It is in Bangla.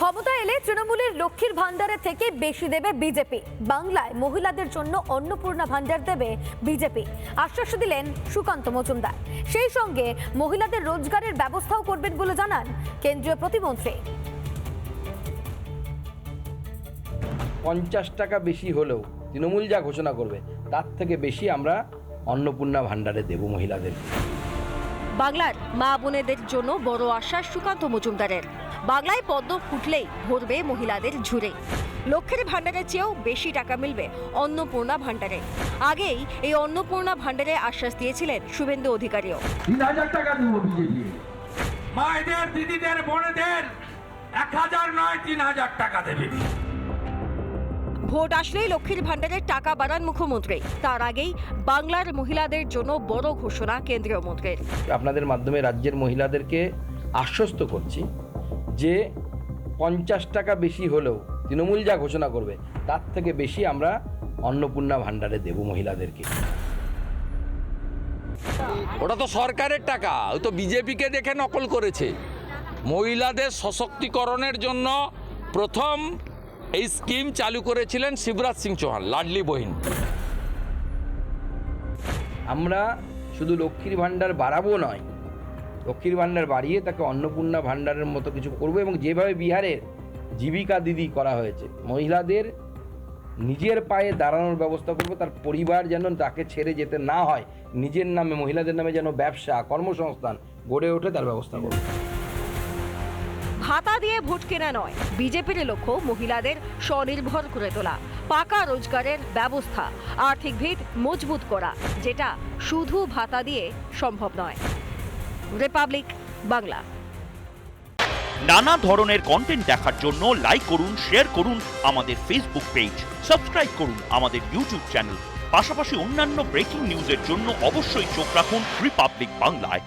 ক্ষমতা এলে তৃণমূলের লক্ষ্মীর ভান্ডারের থেকে বেশি দেবে বিজেপি। বাংলায় মহিলাদের জন্য অন্নপূর্ণা ভান্ডার দেবে বিজেপি। আশ্বাস দিলেন সুকান্ত মজুমদার। সেই সঙ্গে মহিলাদের রোজগারের ব্যবস্থাও করবেন বলে জানান কেন্দ্রীয় প্রতিমন্ত্রী। পঞ্চাশ টাকা বেশি হলেও তৃণমূল যা ঘোষণা করবে, তার থেকে বেশি আমরা অন্নপূর্ণা ভাণ্ডারে দেব মহিলাদেরকে বাংলার মা বোনেদের জন্য বড় আশা সুকান্ত মজুমদারের। বাংলায় পদ্ম ফুটলেই ভরবে মহিলাদের ঝুড়ে। লক্ষ্যের ভাণ্ডারের চেয়েও বেশি টাকা মিলবে অন্নপূর্ণা ভাণ্ডারে। আগেই এই অন্নপূর্ণা ভাণ্ডারে আশ্বাস দিয়েছিলেন শুভেন্দু অধিকারীও। তিন হাজার টাকা দিব বিজেপি মায়েদের দিদিদের বোনেদের এক হাজার নয় তিন হাজার টাকা দেবে। ভোট আসলেই লক্ষ্মীর ভাণ্ডারের টাকা বাড়ান মুখ্যমন্ত্রী। তার আগেই বাংলার মহিলাদের জন্য বড় ঘোষণা কেন্দ্রীয় মন্ত্রীর। আপনাদের মাধ্যমে রাজ্যের মহিলাদেরকে আশ্বস্ত করছি যে পঞ্চাশ টাকা বেশি হলেও তৃণমূল যা ঘোষণা করবে তার থেকে বেশি আমরা অন্নপূর্ণা ভাণ্ডারে দেব মহিলাদেরকে। ওটা তো সরকারের টাকা ওই তো বিজেপিকে দেখে নকল করেছে। মহিলাদের সশক্তিকরণের জন্য প্রথম এই স্কিম চালু করেছিলেন শিবরাজ সিং চৌহান, লাডলি বহিন। আমরা শুধু লক্ষ্মীর ভাণ্ডার বাড়াবো নয়, লক্ষ্মীর ভাণ্ডার বাড়িয়ে তাকে অন্নপূর্ণা ভাণ্ডারের মতো কিছু করব এবং যেভাবে বিহারের জীবিকা দিদি করা হয়েছে, মহিলাদের নিজের পায়ে দাঁড়ানোর ব্যবস্থা করব, তার পরিবার যেন তাকে ছেড়ে যেতে না হয়, নিজের নামে, মহিলাদের নামে যেন ব্যবসা, কর্মসংস্থান গড়ে ওঠে, তার ব্যবস্থা করব। ভাতা দিয়ে ভোট কেনা নয়। বিজেপির লক্ষ্য মহিলাদের স্বনির্ভর করে তোলা, পাকা রোজগারের ব্যবস্থা, আর্থিক ভিত মজবুত করা, যেটা শুধু ভাতা দিয়ে সম্ভব নয়। রিপাবলিক বাংলা। নানা ধরনের কন্টেন্ট দেখার জন্য লাইক করুন শেয়ার করুন আমাদের ফেসবুক পেজ সাবস্ক্রাইব করুন আমাদের ইউটিউব চ্যানেল পাশাপাশি অন্যান্য ব্রেকিং নিউজের জন্য অবশ্যই চোখ রাখুন রিপাবলিক বাংলায়